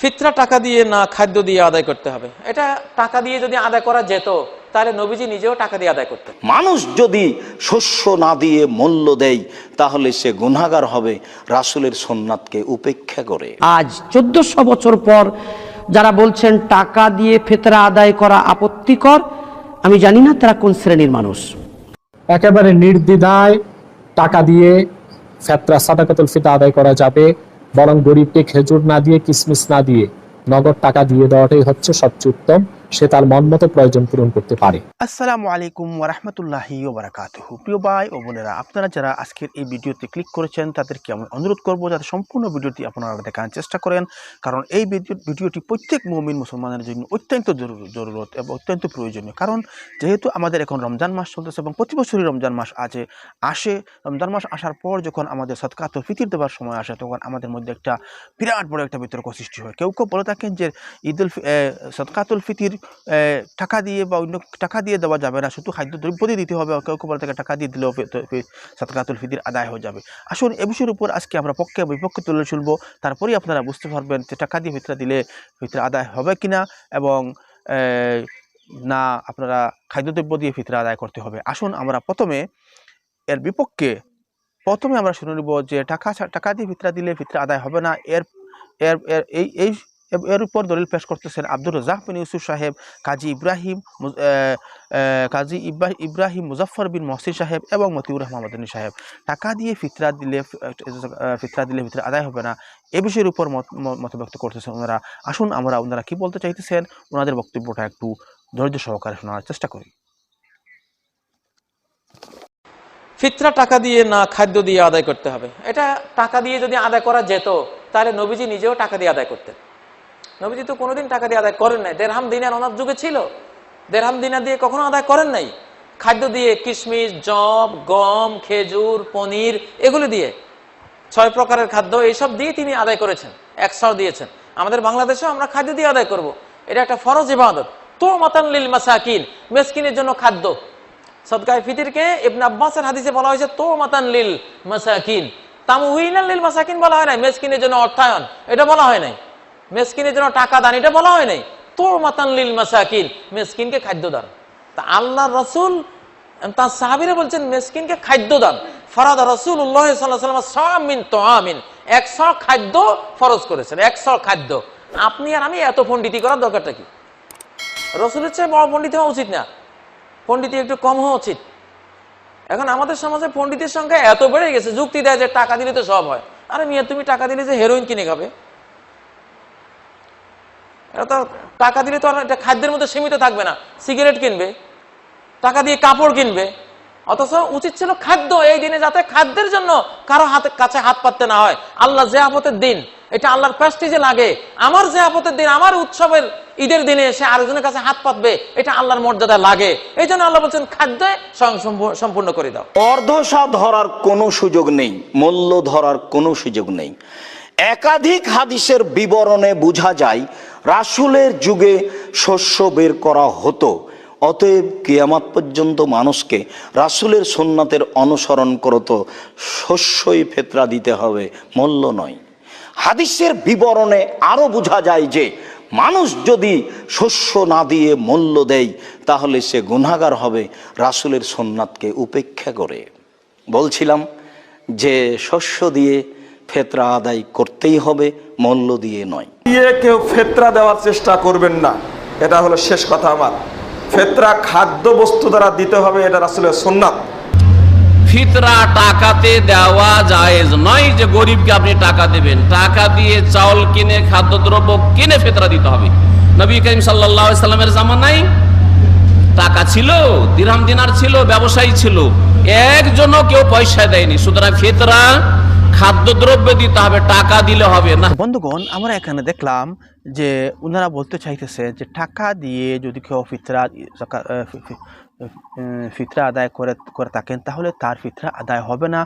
ফিতরা টাকা দিয়ে না খাদ্য দিয়ে আদায় করতে হবে। এটা টাকা দিয়ে যদি আদায় করা যেত তাহলে নবীজি নিজেও টাকা দিয়ে আদায় করতেন। মানুষ যদি শস্য না দিয়ে মূল্য দেয় তাহলে সে গুনাগার হবে রাসুলের সোননাথকে উপেক্ষা করে। আজ চোদ্দশো বছর পর যারা বলছেন টাকা দিয়ে ফেতরা আদায় করা আপত্তিকর আমি জানি না তারা কোন শ্রেণির মানুষ। একেবারে নির্দ্বিধায় টাকা দিয়ে ফেতরা সাদাকাতুল ফিতা আদায় করা যাবে বরং গরিবকে খেজুর না দিয়ে, কিসমিস না দিয়ে নগদ টাকা দিয়ে দেওয়াটাই হচ্ছে সবচেয়ে উত্তম। সে তার মন মতো প্রয়োজন পূরণ করতে পারে। আসসালামু আলাইকুম ওরহমতুল্লাহি ওবরাকাতুহু প্রিয় ভাই ও বোনেরা, আপনারা যারা আজকের এই ভিডিওতে ক্লিক করেছেন, তাদেরকে আমি অনুরোধ করব যাতে সম্পূর্ণ ভিডিওটি আপনারা দেখার চেষ্টা করেন। কারণ এই ভিডিও, ভিডিওটি প্রত্যেক মমিন মুসলমানের জন্য অত্যন্ত জরুরি, জরুরত এবং অত্যন্ত প্রয়োজনীয়। কারণ যেহেতু আমাদের এখন রমজান মাস চলতেছে এবং প্রতি বছরই রমজান মাস আছে আসে। রমজান মাস আসার পর যখন আমাদের সৎকাতুল ফিতির দেওয়ার সময় আসে, তখন আমাদের মধ্যে একটা বিরাট বড় একটা বিতর্ক সৃষ্টি হয়। কেউ কেউ বলে থাকেন যে ঈদুল সদকাতুল ফিতির টাকা দিয়ে বা অন্য টাকা দিয়ে দেওয়া যাবে না। শুধু খাদ্য দ্রব্য দিয়ে দিতে হবে। কেউ বলে থাকে, টাকা দিয়ে দিলেও ফি- তো- ফি- সদকাতুল ফিতির আদায় হয়ে যাবে। আসুন, এ বিষয়ের উপর আজকে আমরা পক্ষে বিপক্ষে তুলে শুনব। তারপরেই আপনারা বুঝতে পারবেন যে টাকা দিয়ে ভিতরে দিলে ভিতরে আদায় হবে কিনা এবং না আপনারা খাদ্যদ্রব্য দিয়ে ফিতরা আদায় করতে হবে। আসুন, আমরা প্রথমে এর বিপক্ষে, প্রথমে আমরা শুনে নিব যে টাকা টাকা দিয়ে ফিতরা দিলে ফিতরা আদায় হবে না। এর এর, এই এই এর উপর দলিল পেশ করতেছেন আব্দুর রাজাক বিন ইউসুফ সাহেব, কাজী ইব্রাহিম কাজী ইব্রাহ- ইব্রাহিম মুজাফর বিন মহসিন সাহেব এবং মতিউর রহমান মাদানী সাহেব। টাকা দিয়ে ফিতরা দিলে ফিতরা দিলে ফিতরা আদায় হবে না। এ বিষয়ের উপর মত ব্যক্ত করতেছেন ওনারা। আসুন আমরা ওনারা কি বলতে চাইতেছেন, ওনাদের বক্তব্যটা একটু ধৈর্য সহকারে শোনার চেষ্টা করি। ফিতরা টাকা দিয়ে না খাদ্য দিয়ে আদায় করতে হবে। এটা টাকা দিয়ে যদি আদায় করা যেত, তাহলে নবীজি নিজেও টাকা দিয়ে আদায় করতেন। নবীজি তো কোনোদিন টাকা দিয়ে আদায় করেন নাই। দেড়হাম দিনার ওনার যুগে ছিল। দেড়হাম দিনা দিয়ে কখনো আদায় করেন নাই। খাদ্য দিয়ে কিশমিশ, জব, গম, খেজুর, পনির এগুলো দিয়ে। ছয় প্রকারের খাদ্য এইসব দিয়ে তিনি আদায় করেছেন একশো দিয়েছেন। আমাদের বাংলাদেশেও আমরা খাদ্য দিয়ে আদায় করব। এটা একটা ফরজ ইবাদত। তো মাতান লিল মাসাকিন, মেসকিনের জন্য খাদ্য। সদকায় ফিতিরকে ইবনে আব্বাসের হাদিসে বলা হয়েছে তো মাতান লিল মাসাকিন। তামুহিনাল লিল মাসাকিন বলা হয় নাই, মেসকিনের জন্য অর্থায়ন। এটা বলা হয় নাই। মেসকিনের জন্য টাকা দান, এটা বলা হয় নাই। তো মাতান লিল মাসাকিন, মেসকিনকে খাদ্য দান। তা আল্লাহ রসুল, তার সাহাবিরা বলছেন, মেসকিনকে খাদ্য দান। ফরাদ রসুল উল্লাহ সাল্লাম তো আমিন একশো খাদ্য ফরজ করেছেন, একশো খাদ্য। আপনি আর আমি এত পণ্ডিতি করার দরকারটা কি? রসুলের চেয়ে বড় পণ্ডিত হওয়া উচিত না। পণ্ডিতি একটু কম হওয়া উচিত। এখন আমাদের সমাজে পণ্ডিতের সংখ্যা এত বেড়ে গেছে, যুক্তি দেয় যে টাকা দিলে তো সব হয়। আরে মিয়া, তুমি টাকা দিলে যে হেরোইন কিনে খাবে? এটা টাকা দিলে তো আর এটা খাদ্যের মধ্যে সীমিত থাকবে না। সিগারেট কিনবে, টাকা দিয়ে কাপড় কিনবে। অথচ উচিত ছিল খাদ্য এই দিনে যাতে খাদ্যের জন্য কারও হাতে কাছে হাত পাততে না হয়। আল্লাহ যে আপতের দিন, এটা আল্লাহর প্রেস্টিজে লাগে। আমার যে আপতের দিন, আমার উৎসবের ঈদের দিনে এসে আরেকজনের কাছে হাত পাতবে, এটা আল্লাহর মর্যাদা লাগে। এই জন্য আল্লাহ বলছেন, খাদ্যে স্বয়ং সম্পূ- সম্পূর্ণ করে দাও। অর্ধসা ধরার কোনো সুযোগ নেই, মূল্য ধরার কোনো সুযোগ নেই। একাধিক হাদিসের বিবরণে বোঝা যায় রাসুলের যুগে শস্য বের করা হতো। অতএব কিয়ামাত পর্যন্ত মানুষকে রাসুলের সোননাথের অনুসরণ করত, শস্যই ফেতরা দিতে হবে, মূল্য নয়। হাদিসের বিবরণে আরও বোঝা যায় যে, মানুষ যদি শস্য না দিয়ে মূল্য দেয়, তাহলে সে গুনাগার হবে রাসুলের সোননাথকে উপেক্ষা করে। বলছিলাম যে শস্য দিয়ে ফেতরা আদায় করতেই হবে মূল্য দিয়ে নয়। দিয়ে কেউ ফেতরা দেওয়ার চেষ্টা করবেন না। এটা হলো শেষ কথা আমার। ফেতরা খাদ্য বস্তু দ্বারা দিতে হবে এটা আসলে সোননাথ ফিতরা টাকাতে দেওয়া জায়েজ নয় যে গরিবকে আপনি টাকা দেবেন। টাকা দিয়ে চাউল কিনে খাদ্যদ্রব্য কিনে ফিতরা দিতে হবে। নবী করিম সাল্লাহ সাল্লামের জামানায় টাকা ছিল দিরহাম দিনার ছিল ব্যবসায়ী ছিল। একজনও কেউ পয়সা দেয়নি। সুতরাং ফিতরা খাদ্যদ্রব্য দিতে হবে, টাকা দিলে হবে না। বন্ধুগণ, আমরা এখানে দেখলাম যে ওনারা বলতে চাইতেছে যে টাকা দিয়ে যদি কেউ ফিতরা ফিতরা আদায় করে করে থাকেন, তাহলে তার ফিতরা আদায় হবে না।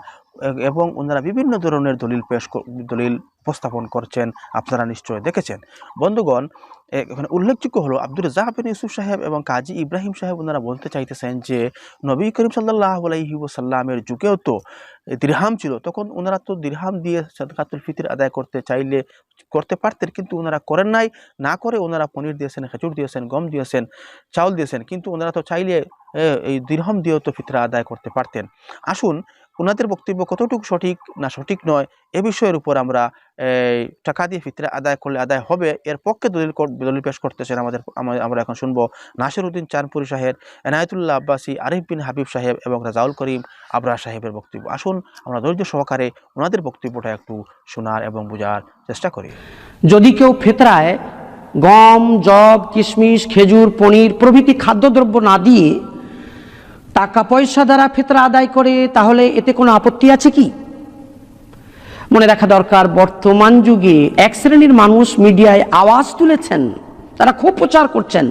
এবং ওনারা বিভিন্ন ধরনের দলিল পেশ দলিল উপস্থাপন করছেন, আপনারা নিশ্চয় দেখেছেন। বন্ধুগণ এখানে উল্লেখযোগ্য হলো আব্দুল জাহাবিন ইউসুফ সাহেব এবং কাজী ইব্রাহিম সাহেব ওনারা বলতে চাইতেছেন যে, নবী করিম সাল্লাহ আলাইহি ওসাল্লামের যুগেও তো দিরহাম ছিল, তখন ওনারা তো দিরহাম দিয়ে সাদকাতুল ফিতির আদায় করতে চাইলে করতে পারতেন, কিন্তু ওনারা করেন নাই। না করে ওনারা পনির দিয়েছেন, খেজুর দিয়েছেন, গম দিয়েছেন, চাউল দিয়েছেন, কিন্তু ওনারা তো চাইলে এই দিরহম দিয়েও তো ফিতরা আদায় করতে পারতেন। আসুন ওনাদের বক্তব্য কতটুকু সঠিক না সঠিক নয়, এ বিষয়ের উপর আমরা টাকা দিয়ে ফিতরা আদায় করলে আদায় হবে, এর পক্ষে দলিল দলিল পেশ করতেছেন আমাদের আমরা এখন শুনব নাসির উদ্দিন চাঁদপুরি সাহেব, এনায়তুল্লাহ আব্বাসী, আরিফ বিন হাবিব সাহেব এবং রাজাউল করিম আবরা সাহেবের বক্তব্য। আসুন, আমরা ধৈর্য সহকারে ওনাদের বক্তব্যটা একটু শোনার এবং বোঝার চেষ্টা করি। যদি কেউ ফেতরায় গম জব কিশমিশ, খেজুর, পনির প্রভৃতি খাদ্যদ্রব্য না দিয়ে টাকা পয়সা দ্বারা ফেতরা আদায় করে, তাহলে এতে কোনো আপত্তি আছে কি? মনে রাখা দরকার, বর্তমান যুগে এক শ্রেণির মানুষ মিডিয়ায় আওয়াজ তুলেছেন, তারা খুব প্রচার করছেন।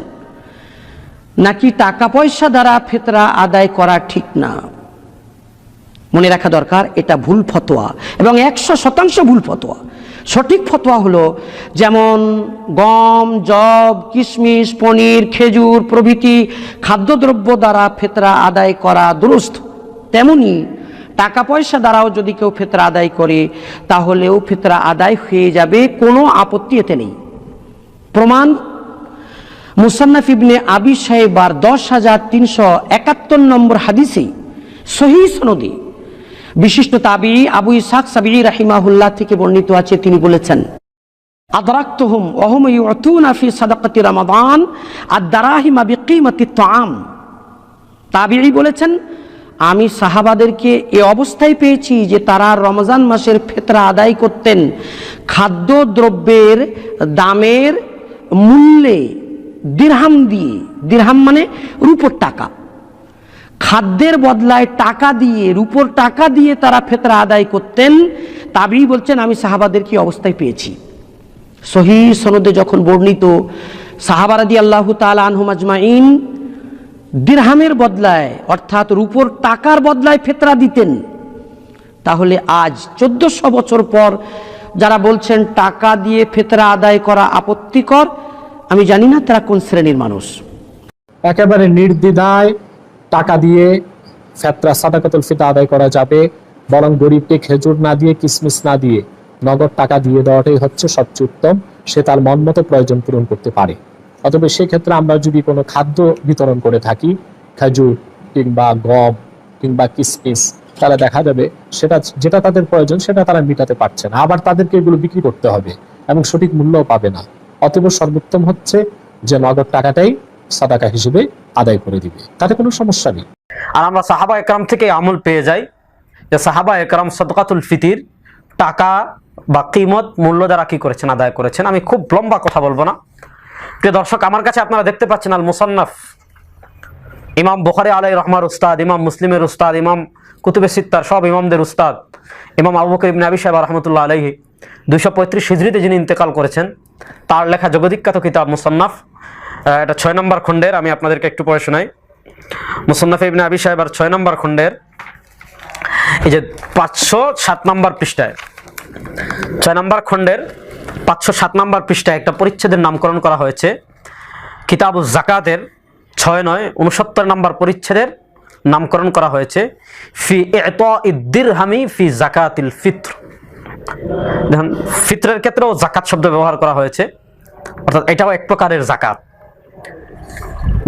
নাকি টাকা পয়সা দ্বারা ফেতরা আদায় করা ঠিক না? মনে রাখা দরকার, এটা ভুল ফতোয়া, এবং একশো শতাংশ ভুল ফতোয়া। সঠিক ফতোয়া হলো যেমন গম জব কিশমিশ, পনির, খেজুর প্রভৃতি খাদ্যদ্রব্য দ্বারা ফেতরা আদায় করা দুরস্থ তেমনি টাকা পয়সা দ্বারাও যদি কেউ ফেতরা আদায় করে, তাহলেও ফেতরা আদায় হয়ে যাবে, কোনো আপত্তি এতে নেই। প্রমাণ, মুসান্নাফ ইবনে আবি সাহেবার দশ হাজার তিনশো একাত্তর নম্বর হাদিসে সহি সনদে বিশিষ্ট তাবি আবু ইসাক সাবি রাহিমাহুল্লাহ থেকে বর্ণিত আছে, তিনি বলেছেন সাদাকাতি বলেছেন, আমি সাহাবাদেরকে এ অবস্থায় পেয়েছি যে তারা রমজান মাসের ফেতরা আদায় করতেন। খাদ্য দ্রব্যের দামের মূল্যে দিরহাম দিয়ে, দিরহাম মানে রূপোর টাকা। খাদ্যের বদলায় টাকা দিয়ে, রূপোর টাকা দিয়ে তারা ফেতরা আদায় করতেন তাবি বলছেন, আমি সাহাবাদের কি অবস্থায় পেয়েছি? সহি সনদে যখন বর্ণিত সাহাবারাদি আল্লাহ তালা আনহুম আজমাইন দিরহামের বদলায়, অর্থাৎ রূপোর টাকার বদলায় ফেতরা দিতেন, তাহলে আজ চোদ্দশো বছর পর যারা বলছেন, টাকা দিয়ে ফেতরা আদায় করা আপত্তিকর, আমি জানি না তারা কোন শ্রেণির মানুষ। একেবারে নির্দ্বিধায় টাকা দিয়ে ফেতরা সাদাকাতুল ফিতা আদায় করা যাবে, বরং গরিবকে খেজুর না দিয়ে, কিসমিস না দিয়ে নগদ টাকা দিয়ে দেওয়াটাই হচ্ছে সবচেয়ে উত্তম, সে তার মন মতো প্রয়োজন পূরণ করতে পারে। অতএব সেক্ষেত্রে আমরা যদি কোনো খাদ্য বিতরণ করে থাকি, খেজুর কিংবা গম কিংবা কিসমিস, তাহলে দেখা যাবে সেটা, যেটা তাদের প্রয়োজন সেটা তারা মেটাতে পারছে না। আবার তাদেরকে এগুলো বিক্রি করতে হবে এবং সঠিক মূল্যও পাবে না। অতএব সর্বোত্তম হচ্ছে যে নগদ টাকাটাই সাদাকা হিসেবে আদায় করে দিবে। তাতে কোনো সমস্যা নেই। আর আমরা সাহাবা একরাম থেকে আমল পেয়ে যাই যে সাহাবা একরাম সদকাতুল ফিতির টাকা বা কিমত মূল্য দ্বারা কি করেছেন, আদায় করেছেন, আমি খুব লম্বা কথা বলব না। প্রিয় দর্শক, আমার কাছে আপনারা দেখতে পাচ্ছেন আল মুসান্নাফ। ইমাম বুখারি আলাই রহমার উস্তাদ, ইমাম মুসলিমের উস্তাদ, ইমাম কুতুবে সিত্তার, সব ইমামদের উস্তাদ। ইমাম আবু বকর ইবনে আবি সাহেব রহমতুল্লাহ আলাইহি দুইশো পঁয়ত্রিশ হিজড়িতে যিনি ইন্তেকাল করেছেন, তার লেখা জগদিখ্যাত কিতাব মুসান্নাফ। এটা ছয় নম্বর খণ্ডের, আমি আপনাদেরকে একটু পড়ে শোনাই। মুসন্নাফ ইবনে আবি সাহেব আর ছয় নম্বর খণ্ডের, এই যে পাঁচশো সাত নম্বর পৃষ্ঠায়, ছয় নম্বর খণ্ডের পাঁচশো সাত নম্বর পৃষ্ঠায় একটা পরিচ্ছেদের নামকরণ করা হয়েছে। কিতাবু জাকাতের ছয় নয় উনসত্তর নম্বর পরিচ্ছেদের নামকরণ করা হয়েছে। ফি এত ইদ্দির হামি ফি জাকাতিল ফিত্র। দেখুন, ফিত্রের ক্ষেত্রেও জাকাত শব্দ ব্যবহার করা হয়েছে। অর্থাৎ এটাও এক প্রকারের জাকাত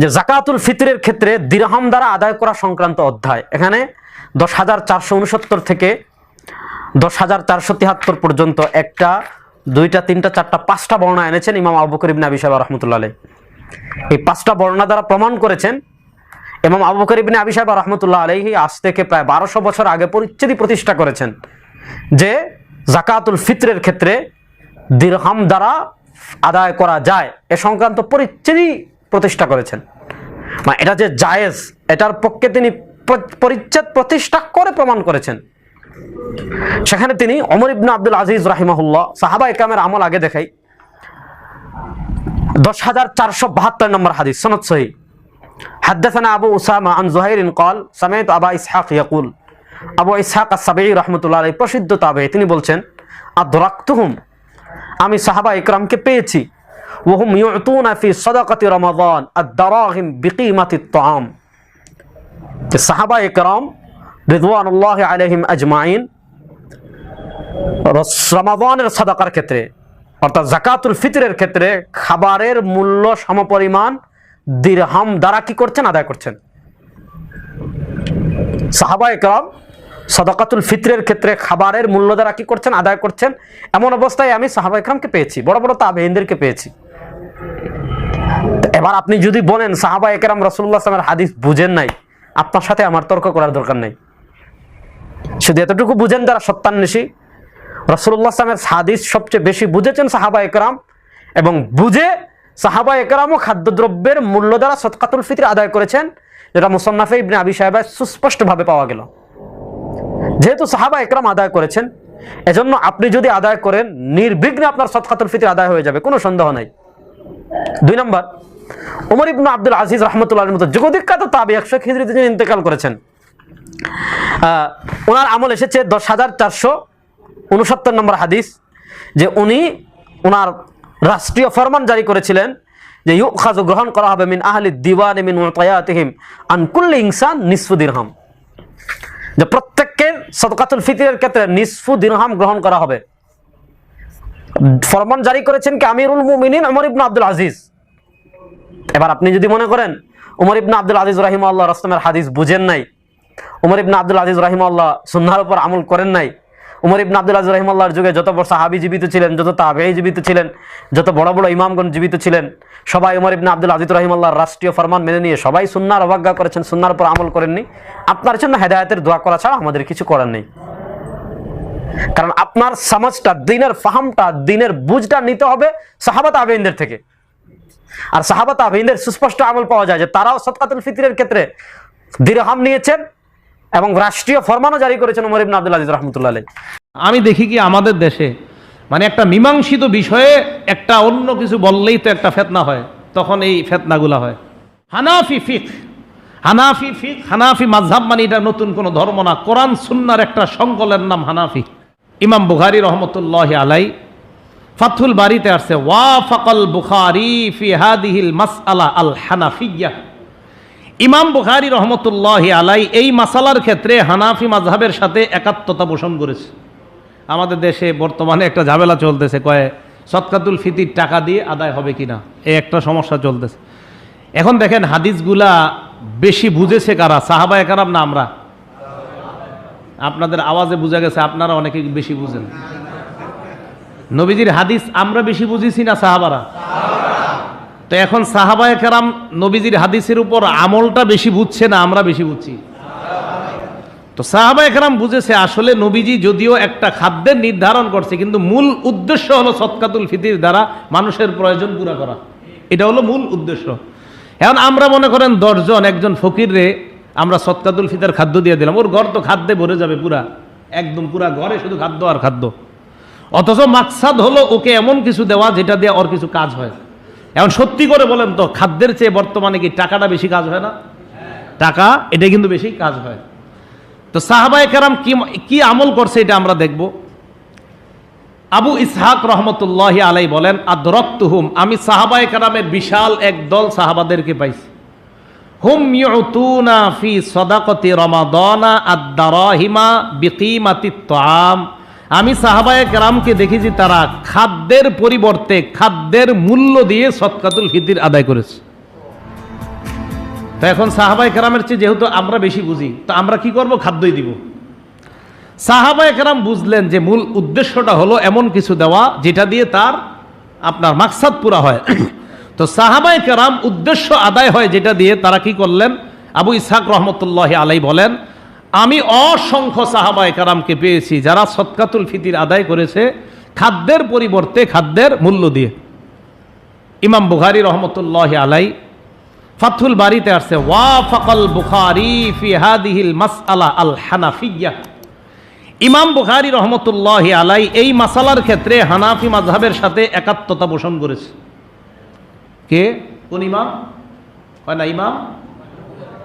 যে জাকাতুল ফিতরের ক্ষেত্রে দিরহাম দ্বারা আদায় করা সংক্রান্ত অধ্যায়। এখানে দশ হাজার চারশো উনসত্তর থেকে দশ হাজার চারশো তিয়াত্তর পর্যন্ত একটা, দুইটা, তিনটা, চারটা, পাঁচটা বর্ণনা এনেছেন ইমাম আবু করিম নাবি সাহেব রহমতুল্লাহ এই পাঁচটা বর্ণা দ্বারা প্রমাণ করেছেন ইমাম আবু করিম আবি সাহেব রহমতুল্লাহ আলহি আজ থেকে প্রায় বারোশো বছর আগে পরিচ্ছেদই প্রতিষ্ঠা করেছেন যে জাকাতুল ফিতরের ক্ষেত্রে দিরহাম দ্বারা আদায় করা যায় এ সংক্রান্ত পরিচ্ছেদই প্রতিষ্ঠা করেছেন মানে এটা যে জায়েজ এটার পক্ষে তিনি প- পরিচ্ছেদ প্রতিষ্ঠা করে প্রমাণ করেছেন সেখানে তিনি অমর ইবনা আব্দুল আজিজ রাহিমাহুল্লাহ সাহাবা একামের আমল আগে দেখাই দশ হাজার চারশো বাহাত্তর নম্বর হাদিস সনদ সহি حدثنا أبو أسامة عن زهير قال سمعت أبا إسحاق يقول আবু ইসহাক আসাবি রহমতুল্লাহ আলাই প্রসিদ্ধ তাবে তিনি বলছেন আদরাক্তুহুম আমি সাহাবা ইকরামকে পেয়েছি। ওহুম ইউতুনা ফি সাদাকাতি রমাদান আদ-দারাহিম বিকিমাতি তাআম। যে সাহাবা ইকরাম রিদওয়ানুল্লাহ আলাইহিম আজমাইন রমাদানের সাদাকার ক্ষেত্রে, অর্থাৎ জাকাতুল ফিতরের ক্ষেত্রে খাবারের মূল্য সমপরিমাণ দিরহাম দ্বারা কি করছেন, আদায় করছেন? সাহাবা একরাম সদাকাতুল ফিতরের ক্ষেত্রে খাবারের মূল্য দ্বারা কি করছেন, আদায় করছেন? এমন অবস্থায় আমি সাহাবা একরামকে পেয়েছি, বড় বড় তাবেহিনদেরকে পেয়েছি। এবার আপনি যদি বলেন, সাহাবা একরাম রসুল্লাহ আসলামের হাদিস বুঝেন নাই, আপনার সাথে আমার তর্ক করার দরকার নেই। শুধু এতটুকু বুঝেন যারা সত্যান্বেষী রসুল্লাহ আসলামের হাদিস সবচেয়ে বেশি বুঝেছেন সাহাবা একরাম এবং বুঝে সাহাবা একরামও খাদ্যদ্রব্যের মূল্য দ্বারা সৎকাতুল ফিতর আদায় করেছেন, যেটা মুসন্নাফে ইবনে আবি সাহেবায় সুস্পষ্টভাবে পাওয়া গেল। যেহেতু সাহাবা একরাম আদায় করেছেন, এজন্য আপনি যদি আদায় করেন, নির্বিঘ্নে আপনার সৎকাতুল ফিতর আদায় হয়ে যাবে, কোনো সন্দেহ নাই। দুই নম্বর, উমর ইবনু আব্দুল আজিজ রহমতুল্লাহর মতো জগদিখ্যাত তাবি একশো খিজরিতে যিনি ইন্তেকাল করেছেন ওনার আমল এসেছে দশ হাজার চারশো উনসত্তর নম্বর হাদিস, যে উনি ওনার রাষ্ট্রীয় ফরমান জারি করেছিলেন, যে ইউ খাজু গ্রহণ করা হবে মিন আহলি দিওয়ান মিন তয়াতিহিম আনকুল্লি ইনসান নিসফু দিরহাম। যে প্রত্যেককে সদকাতুল ফিতরের ক্ষেত্রে নিসফু দিনহাম গ্রহণ করা হবে। ফরমান জারি করেছেন কি আমিরুল মুমিনিন ওমর ইবনা আব্দুল আজিজ? এবার আপনি যদি মনে করেন, উমর ইবনা আব্দুল আজিজ রাহিম আল্লাহ রসলামের হাদিস বুঝেন নাই, উমর ইবনা আব্দুল আজিজ রাহিম আল্লাহ সুন্নার উপর আমল করেন নাই উমর ইবনে আব্দুল আজিজ রাহিম আল্লাহর যুগে যত বড় সাহাবি জীবিত ছিলেন, যত তাবেই জীবিত ছিলেন, যত বড় বড় ইমামগণ জীবিত ছিলেন, সবাই উমর ইবনে আব্দুল আজিজ রাহিম আল্লাহর রাষ্ট্রীয় ফরমান মেনে নিয়ে সবাই সুন্নার অবজ্ঞা করেছেন, সুন্নার উপর আমল করেননি। আপনার জন্য হেদায়তের দোয়া করা ছাড়া আমাদের কিছু করার নেই। কারণ আপনার সমাজটা, দিনের ফাহামটা, দিনের বুঝটা নিতে হবে সাহাবাত আবেইনদের থেকে। আর সাহাবাত আবেইনদের সুস্পষ্ট আমল পাওয়া যায় যে তারাও সৎকাতুল ফিতরের ক্ষেত্রে দিরহাম নিয়েছেন এবং রাষ্ট্রীয় ফরমানও জারি করেছেন উমর ইবনে আব্দুল আজিজ রহমতুল্লাহ। আমি দেখি কি আমাদের দেশে মানে একটা মীমাংসিত বিষয়ে একটা অন্য কিছু বললেই তো একটা ফেতনা হয়, তখন এই ফেতনাগুলা হয়। হানাফি ফিক হানাফি ফিক, হানাফি মাঝহাব মানে এটা নতুন কোনো ধর্ম না, কোরআন সুন্নার একটা সংকলের নাম হানাফি। ইমাম বুখারি রহমতুল্লাহ আলাই ফাথুল বাড়িতে আসছে, ওয়াফাকাল বুখারি ফি হাদিহিল মাসআলা আল হানাফিয়া। ইমাম বুখারি রহমতুল্লাহ আলাই এই মাসালার ক্ষেত্রে হানাফি মাযহাবের সাথে একাত্মতা পোষণ করেছে। আমাদের দেশে বর্তমানে একটা ঝামেলা চলতেছে, কয়ে সৎকাতুল ফিতির টাকা দিয়ে আদায় হবে কিনা? এই একটা সমস্যা চলতেছে। এখন দেখেন হাদিসগুলা বেশি বুঝেছে কারা? সাহাবায় কারাম না আমরা? আপনাদের আওয়াজে বোঝা গেছে, আপনারা অনেকে বেশি বুঝেন। নবীজির হাদিস আমরা বেশি বুঝেছি না সাহাবারা? তো এখন সাহাবায় কারাম নবীজির হাদিসের উপর আমলটা বেশি বুঝছে না আমরা বেশি বুঝছি? তো সাহাবা একরাম বুঝেছে, আসলে নবীজি যদিও একটা খাদ্যের নির্ধারণ করছে, কিন্তু মূল উদ্দেশ্য হলো সৎকাতুল ফিতির দ্বারা মানুষের প্রয়োজন পুরা করা। এটা হলো মূল উদ্দেশ্য। এখন আমরা মনে করেন দশজন, একজন ফকিররে আমরা সৎকাতুল ফিতার খাদ্য দিয়ে দিলাম, ওর ঘর তো খাদ্যে ভরে যাবে পুরা। একদম পুরা ঘরে শুধু খাদ্য আর খাদ্য। অথচ মাকসাদ হলো ওকে এমন কিছু দেওয়া যেটা দিয়ে ওর কিছু কাজ হয়। এখন সত্যি করে বলেন তো, খাদ্যের চেয়ে বর্তমানে কি টাকাটা বেশি কাজ হয় না? টাকা, এটা কিন্তু বেশি কাজ হয়। তো সাহাবায়ে কেরাম কি কি আমল করছে এটা আমরা দেখব। আবু ইসহাক রহমতুল্লাহ আলাই বলেন, আদরক্তুহুম আমি সাহাবায়ে কেরামের বিশাল এক দল সাহাবাদেরকে পাইছি। হুম ইউতুনা ফি সদাকতি রমাদানা আদ-দারাহিমা বিকিমাতি তাম আমি সাহাবায়ে কেরামকে দেখেছি, তারা খাদ্যের পরিবর্তে খাদ্যের মূল্য দিয়ে সৎকাতুল ফিতির আদায় করেছে। তো এখন সাহাবায় কেরামের চেয়ে যেহেতু আমরা বেশি বুঝি, তো আমরা কি করব? খাদ্যই দিব। সাহাবায় কেরাম বুঝলেন যে মূল উদ্দেশ্যটা হলো এমন কিছু দেওয়া, যেটা দিয়ে তার আপনার মাকসাদ পুরা হয়। তো সাহাবায় কেরাম উদ্দেশ্য আদায় হয়, যেটা দিয়ে তারা কি করলেন? আবু ইসাক রহমতুল্লাহ আলাই বলেন আমি অসংখ্য সাহাবাই কারামকে পেয়েছি যারা সৎকাতুল ফিতির আদায় করেছে খাদ্যের পরিবর্তে খাদ্যের মূল্য দিয়ে। ইমাম বুখারি রহমতুল্লাহ আলাই ফাথুল বাড়িতে আসছে, ওয়াফাকাল বুখারি ফি হাদিহিল মাসআলা আল হানাফিয়া ইমাম বুখারি রহমতুল্লাহ আলাই এই মাসালার ক্ষেত্রে হানাফি মাযহাবের সাথে একাত্মতা পোষণ করেছে। কে? কোন ইমাম? হয় না ইমাম?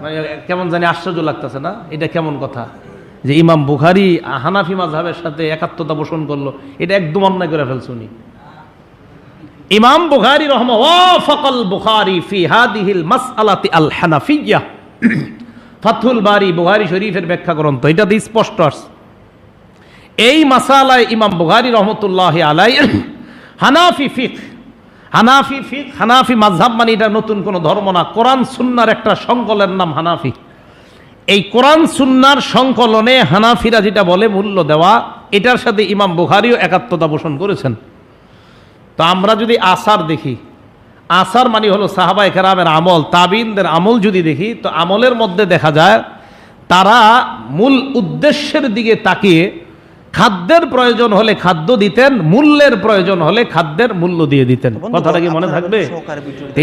মানে কেমন জানি আশ্চর্য লাগতেছে না? এটা কেমন কথা? যে ইমাম বুখারি হানাফি মাঝহাবের সাথে একাত্মতা পোষণ করল, এটা একদম অন্যায় করে ফেলছে উনি। ইমাম বুখারি রহমা ওয়াফাকাল বুখারি ফি হাদিহিল মাসআলাতি আল হানাফিয়্যাহ ফাথুল বারি বুখারি শরীফের ব্যাখ্যা গ্রন্থ এটাতে স্পষ্ট আসছে। এই মাসালায় ইমাম বুখারি রহমতুল্লাহ আলাই হানাফি ফিক হানাফি ফিক হানাফি মাঝহাব মানে এটা নতুন কোনো ধর্ম না। কোরআন সুন্নার একটা সংকলের নাম হানাফি। এই কোরআন সুন্নার সংকলনে হানাফিরা যেটা বলে, মূল্য দেওয়া, এটার সাথে ইমাম বুখারিও একাত্মতা পোষণ করেছেন। তো আমরা যদি আসার দেখি, আসার মানে হলো সাহাবাই কেরামের আমল, তাবিনদের আমল যদি দেখি, তো আমলের মধ্যে দেখা যায়, তারা মূল উদ্দেশ্যের দিকে তাকিয়ে খাদ্যের প্রয়োজন হলে খাদ্য দিতেন মূল্যের প্রয়োজন হলে খাদ্যের মূল্য দিয়ে দিতেন। কথাটা কি মনে থাকবে?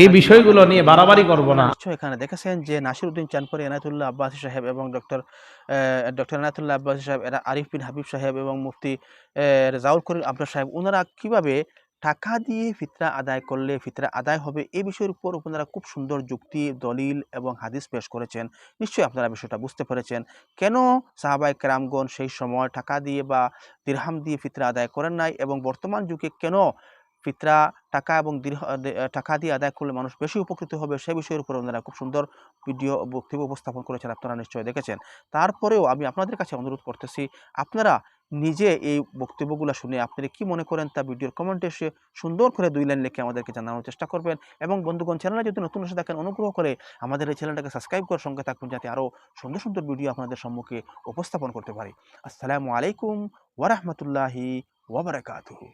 এই বিষয়গুলো নিয়ে বাড়াবাড়ি করব না। এখানে দেখেছেন যে নাসিরউদ্দিন চানপুরি এনায়তুল্লাহ আব্বাসী সাহেব এবং ডক্টর ডক্টর এনায়তুল্লাহ আব্বাসী সাহেব এরা আরিফ বিন হাবিব সাহেব এবং মুফতি রেজাউল করিম আবরার সাহেব ওনারা কীভাবে টাকা দিয়ে ফিতরা আদায় করলে ফিতরা আদায় হবে এই বিষয়ের উপর ওনারা খুব সুন্দর যুক্তি, দলিল এবং হাদিস পেশ করেছেন। নিশ্চয়ই আপনারা বিষয়টা বুঝতে পেরেছেন। কেন সাহাবাই কেরামগণ সেই সময় টাকা দিয়ে বা দিরহাম দিয়ে ফিতরা আদায় করেন নাই এবং বর্তমান যুগে কেন ফিতরা টাকা এবং টাকা দিয়ে আদায় করলে মানুষ বেশি উপকৃত হবে সে বিষয়ের উপর ওনারা খুব সুন্দর ভিডিও বক্তব্য উপস্থাপন করেছেন, আপনারা নিশ্চয়ই দেখেছেন। তারপরেও আমি আপনাদের কাছে অনুরোধ করতেছি, আপনারা নিজে এই বক্তব্যগুলো শুনে আপনারা কি মনে করেন তা ভিডিওর কমেন্টে এসে সুন্দর করে দুই লাইন লিখে আমাদেরকে জানানোর চেষ্টা করবেন। এবং বন্ধুগণ চ্যানেলে যদি নতুন এসে দেখেন অনুগ্রহ করে আমাদের এই চ্যানেলটাকে সাবস্ক্রাইব করার সঙ্গে থাকুন যাতে আরও সুন্দর সুন্দর ভিডিও আপনাদের সম্মুখে উপস্থাপন করতে পারি। আসসালামু আলাইকুম ওয়ারহমতুল্লাহি ওয়াবারাকাতুহু